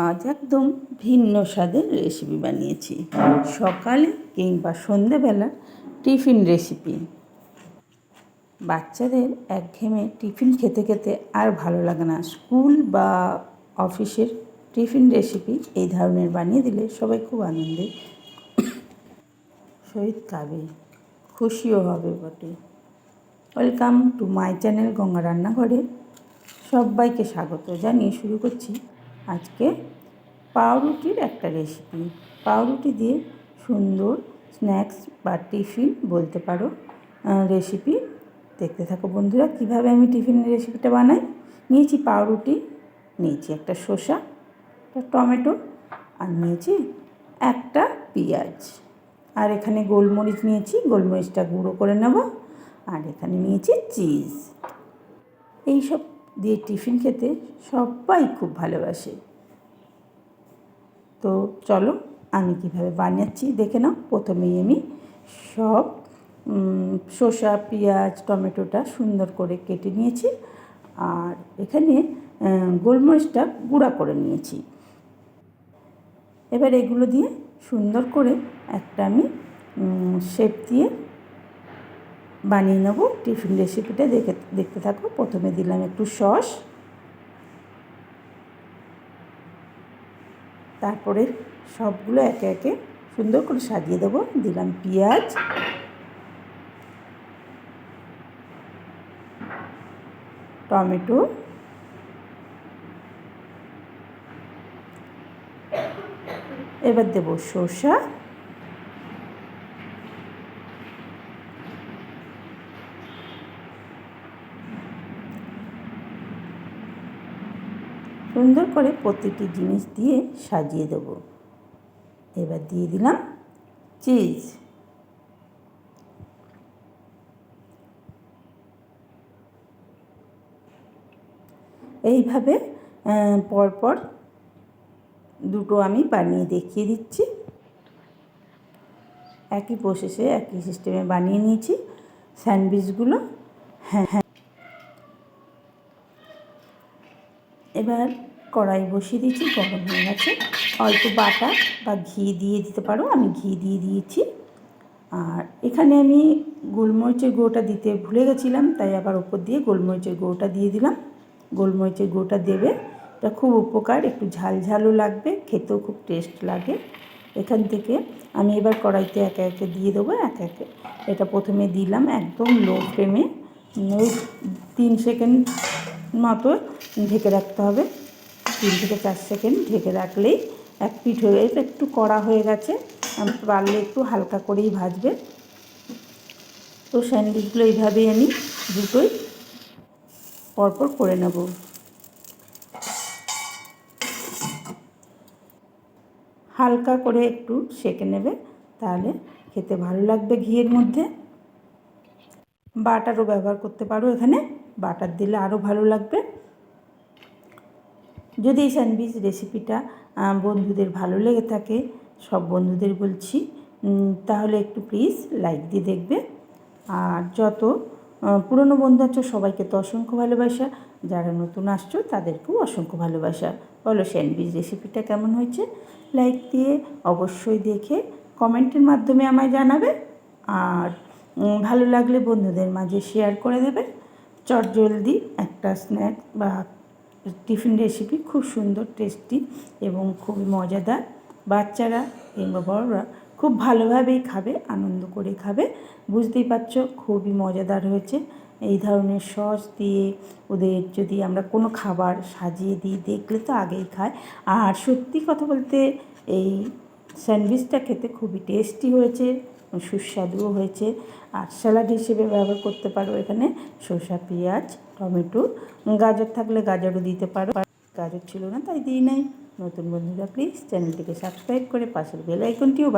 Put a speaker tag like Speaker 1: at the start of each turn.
Speaker 1: আজ একদম ভিন্ন স্বাদের রেসিপি বানিয়েছি। সকালে কিংবা সন্ধেবেলা টিফিন রেসিপি বাচ্চাদের একঘেয়েমে টিফিন খেতে খেতে আর ভালো লাগে না। স্কুল বা অফিসের টিফিন রেসিপি এই ধরনের বানিয়ে দিলে সবাই খুব আনন্দে সহিত খাবে খুশিও হবে বটে। Welcome to my channel Ganga রান্নাঘরে। সবাইকে স্বাগত জানিয়ে শুরু করছি আজকে পাউরুটির একটা রেসিপি পাউরুটি দিয়ে সুন্দর স্ন্যাক্স বা টিফিন বলতে পারো রেসিপি দেখতে থাকো বন্ধুরা। কীভাবে আমি টিফিনের রেসিপিটা বানাই? নিয়েছি পাউরুটি, নিয়েছি একটা শসা, একটা টমেটো আর নিয়েছি একটা পেঁয়াজ। আর এখানে গোলমরিচ নিয়েছি, গোলমরিচটা গুঁড়ো করে নেব। আর এখানে নিয়েছি চিজ এইসব দিয়ে টিফিন খেতে সবাই খুব ভালোবাসে। তো চলো, আমি কীভাবে বানাচ্ছি দেখে নাও। প্রথমেই আমি সব শসা, পেঁয়াজ, টমেটোটা সুন্দর করে কেটে নিয়েছি আর এখানে গোলমরিচটা গুঁড়া করে নিয়েছি। এবার এগুলো দিয়ে সুন্দর করে একটা আমি শেপ দিয়ে বানিয়ে নেব টিফিন রেসিপিটা দেখে, দেখতে থাকো। প্রথমে দিলাম একটু সস। তারপরে সবগুলো একে একে সুন্দর করে সাজিয়ে দেবো। দিলাম পেঁয়াজ। টমেটো। এবার দেব শসা সুন্দর করে প্রতিটি জিনিস দিয়ে সাজিয়ে দেব। এবার দিয়ে দিলাম চিজ। এইভাবে পরপর দুটো আমি বানিয়ে দেখিয়ে দিচ্ছি। একই প্রসেসে একই সিস্টেমে বানিয়ে নিয়েছি। স্যান্ডউইচগুলো হ্যাঁ হ্যাঁ। এবার কড়াই বসিয়ে দিয়েছি, গরম হয়ে গেছে। অল্প বাটা বা ঘি দিয়ে দিতে পারো, আমি ঘি দিয়ে দিয়েছি। আর এখানে আমি গোলমরিচের গুঁড়োটা দিতে ভুলে গেছিলাম, তাই আবার ওপর দিয়ে গোলমরিচের গুঁড়োটা দিয়ে দিলাম। গোলমরিচের গুঁড়োটা দেবে, এটা খুব উপকার, একটু ঝাল ঝালও লাগবে, খেতেও খুব টেস্ট লাগে। এখান থেকে আমি এবার কড়াইতে একে একে দিয়ে দেবো, একে একে। এটা প্রথমে দিলাম একদম লো ফ্লেমে ওই তিন সেকেন্ড মতো ঢেকে রাখতে হবে। তিন থেকে চার সেকেন্ড ঢেকে রাখলেই এক পিঠ হয়ে গেছে। একটু কড়া হয়ে গেছে, পারলে একটু হালকা করেই ভাজবে। তো স্যান্ডউইচগুলো এইভাবেই আমি দুটোই পরপর করে নেব। হালকা করে একটু সেঁকে নেবে, তাহলে খেতে ভালো লাগবে ঘিয়ের মধ্যে। বাটারও ব্যবহার করতে পারো এখানে। বাটার দিলে আরও ভালো লাগবে। যদি এই স্যান্ডউইচ রেসিপিটা বন্ধুদের ভালো লেগে থাকে, সব বন্ধুদের বলছি তাহলে একটু প্লিজ লাইক দিয়ে দেখবে। আর যত পুরনো বন্ধু আছো, সবাইকে তো অসংখ্য ভালোবাসা। যারা নতুন আসছো, তাদেরকেও অসংখ্য ভালোবাসা। বলো স্যান্ডউইচ রেসিপিটা কেমন হয়েছে? লাইক দিয়ে অবশ্যই দেখে কমেন্টের মাধ্যমে আমায় জানাবে। আর ভালো লাগলে বন্ধুদের মাঝে শেয়ার করে দেবে। চট জলদি একটা স্ন্যাক বা টিফিন রেসিপি খুব সুন্দর টেস্টি এবং খুবই মজাদার। বাচ্চারা কিংবা বড়রা খুব ভালোভাবেই খাবে, আনন্দ করে খাবে। বুঝতেই পারছ, খুবই মজাদার হয়েছে। এই ধরনের সস দিয়ে ওদের যদি আমরা কোনো খাবার সাজিয়ে দিই, দেখলে তো আগেই খায়। আর সত্যি কথা বলতে এই স্যান্ডউইচটা খেতে খুবই টেস্টি হয়েছে। সুস্বাদুও হয়েছে। আর স্যালাড হিসেবে ব্যবহার করতে পারো এখানে শসা পেঁয়াজ, টমেটো। গাজর থাকলে গাজরও দিতে পারো। গাজর ছিল না, তাই দিই নাই। নতুন বন্ধুরা প্লিজ চ্যানেলটিকে সাবস্ক্রাইব করে পাশের বেল আইকনটিও